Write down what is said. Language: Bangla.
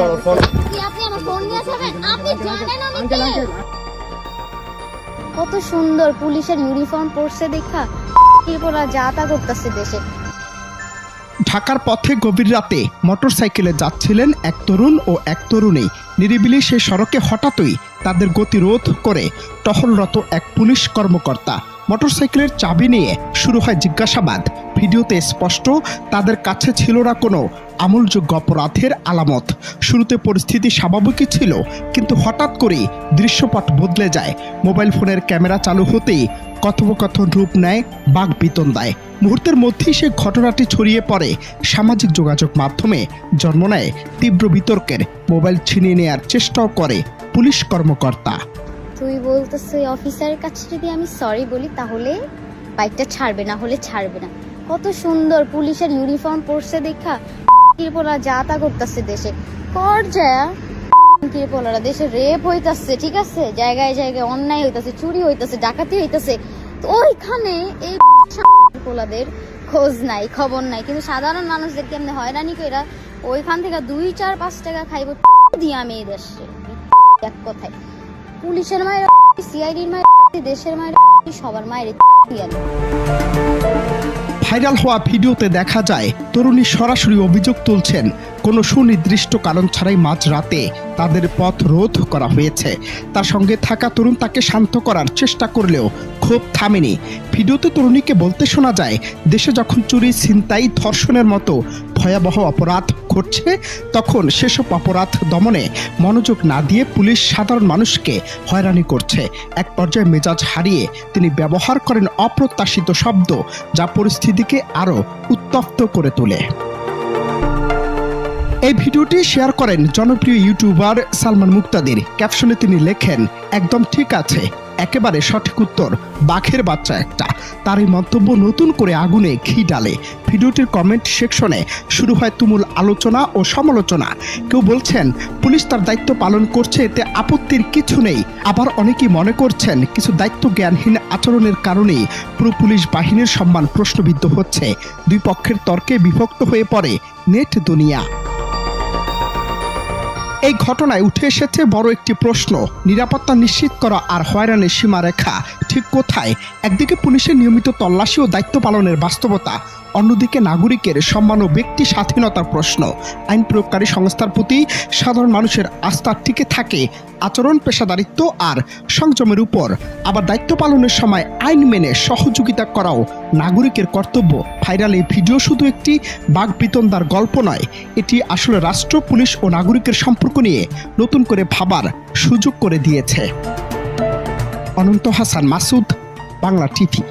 করো ফোন। কি আপনি আমার ফোন নিয়ে যাবেন আপনি জানেন আমি কে? কত সুন্দর পুলিশের ইউনিফর্ম পরছে দেখা। এরপরা যা তা করতেছে দেশে। ঢাকার পথে গভীর রাতে মোটরসাইকেলে যাচ্ছিলেন এক তরুণ ও এক তরুণী। নিরিবিলি সেই সড়কে হঠাৎই তাদের গতিরোধ করে টহলরত এক পুলিশ কর্মকর্তা। মোটরসাইকেলের চাবি নিয়ে শুরু হয় জিজ্ঞাসাবাদ। ভিডিওতে স্পষ্ট, তাদের কাছে ছিল না কোনো আমূলযোগ্য অপরাধের আলামত। শুরুতে পরিস্থিতি স্বাভাবিকই ছিল, কিন্তু হঠাৎ করেই দৃশ্যপট বদলে যায়। মোবাইল ফোনের ক্যামেরা চালু হতেই কথোপকথন রূপ নেয় বাঘ বিতন দেয় মুহূর্তের মধ্যেই সে ঘটনাটি ছড়িয়ে পড়ে সামাজিক যোগাযোগ মাধ্যমে। জন্ম নেয় তীব্র বিতর্কের, মোবাইল ছিনিয়ে নেয়ার চেষ্টাও করে পুলিশ কর্মকর্তা। তুই বলতেছে অফিসারের কাছে যদি আমি সরি বলি, তাহলে বাইকটা ছাড়বে, না হলে ছাড়বে না। কত সুন্দর পুলিশের ইউনিফর্ম পরছে দেখা। কিরপোলা যা তা করতেছে দেশে। কর যা কিরপোলারা দেশে রেপ হইতাছে, ঠিক আছে? জায়গায় জায়গায় অন্যায় হইতাছে, চুরি হইতাছে, ডাকাতি হইতাছে। ওইখানে এই পোলাদের খোঁজ নাই, খবর নাই। কিন্তু সাধারণ মানুষদের কেমনে হয়রানি কইরা ওইখান থেকে দুই, চার, পাঁচ টাকা খাইব দিয়ে আমি এই দেশে। এক কথায়, পুলিশের মায়ের সিআইডির মায়ের, দেশের মায়ের, সবার মায়ের দিয়ে। ভাইরাল হওয়া ভিডিওতে দেখা যায়, তরুণী সরাসরি অভিযোগ তুলছেন, কোনো সুনির্দিষ্ট কারণ ছাড়াই মাঝ রাতে তাদের পথ রোধ করা হয়েছে। তার সঙ্গে থাকা তরুণ তাকে শান্ত করার চেষ্টা করলেও ক্ষোভ থামেনি। ভিডিওতে তরুণীকে বলতে শোনা যায়, দেশে যখন চুরি, ছিনতাই, ধর্ষণের মতো ভয়াবহ অপরাধ ঘটছে, তখন সেসব অপরাধ দমনে মনোযোগ না দিয়ে পুলিশ সাধারণ মানুষকে হয়রানি করছে। এক পর্যায়ে মেজাজ হারিয়ে তিনি ব্যবহার করেন অপ্রত্যাশিত শব্দ যা পরিস্থিতিকে আরও উত্তপ্ত করে তোলে। এই ভিডিওটি শেয়ার করেন জনপ্রিয় ইউটিউবার সালমান মুক্তাদির। ক্যাপশনে তিনি লেখেন, একদম ঠিক আছে। একেবারে সঠিক উত্তর, বাঘের বাচ্চা একটা। তার এই মন্তব্য নতুন করে আগুনে ঘি ডালে। ভিডিওটির কমেন্ট সেকশনে শুরু হয় তুমুল আলোচনা ও সমালোচনা। কেউ বলছেন, পুলিশ তার দায়িত্ব পালন করছে, এতে আপত্তির কিছু নেই। আবার অনেকেই মনে করছেন, কিছু দায়িত্ব জ্ঞানহীন আচরণের কারণেই পুরো পুলিশ বাহিনীর সম্মান প্রশ্নবিদ্ধ হচ্ছে। দুই পক্ষের তর্কে বিভক্ত হয়ে পড়ে নেট দুনিয়া। এই ঘটনায় উঠে এসেছে বড় একটি প্রশ্ন। নিরাপত্তা নিশ্চিত করা আর হয়রানের সীমারেখা ঠিক কোথায়? একদিকে পুলিশের নিয়মিত তল্লাশি ও দায়িত্ব পালনের বাস্তবতা অন্যদিকে নাগরিকের সম্মান ও ব্যক্তি স্বাধীনতার প্রশ্ন। আইন প্রয়োগকারী সংস্থার প্রতি সাধারণ মানুষের আস্থা টিকে থাকে আচরণ, পেশাদারিত্ব আর সংযমের উপর। আবার দায়িত্ব পালনের সময় আইন মেনে সহযোগিতা করাও নাগরিকের কর্তব্য। ভাইরাল এই ভিডিও শুধু একটি বাঘ বিতন্দার গল্প নয়, এটি আসলে রাষ্ট্র, পুলিশ ও নাগরিকের সম্পর্ক নিয়ে নতুন করে ভাবার সুযোগ করে দিয়েছে। অনন্ত হাসান মাসুদ, বাংলা টিভি।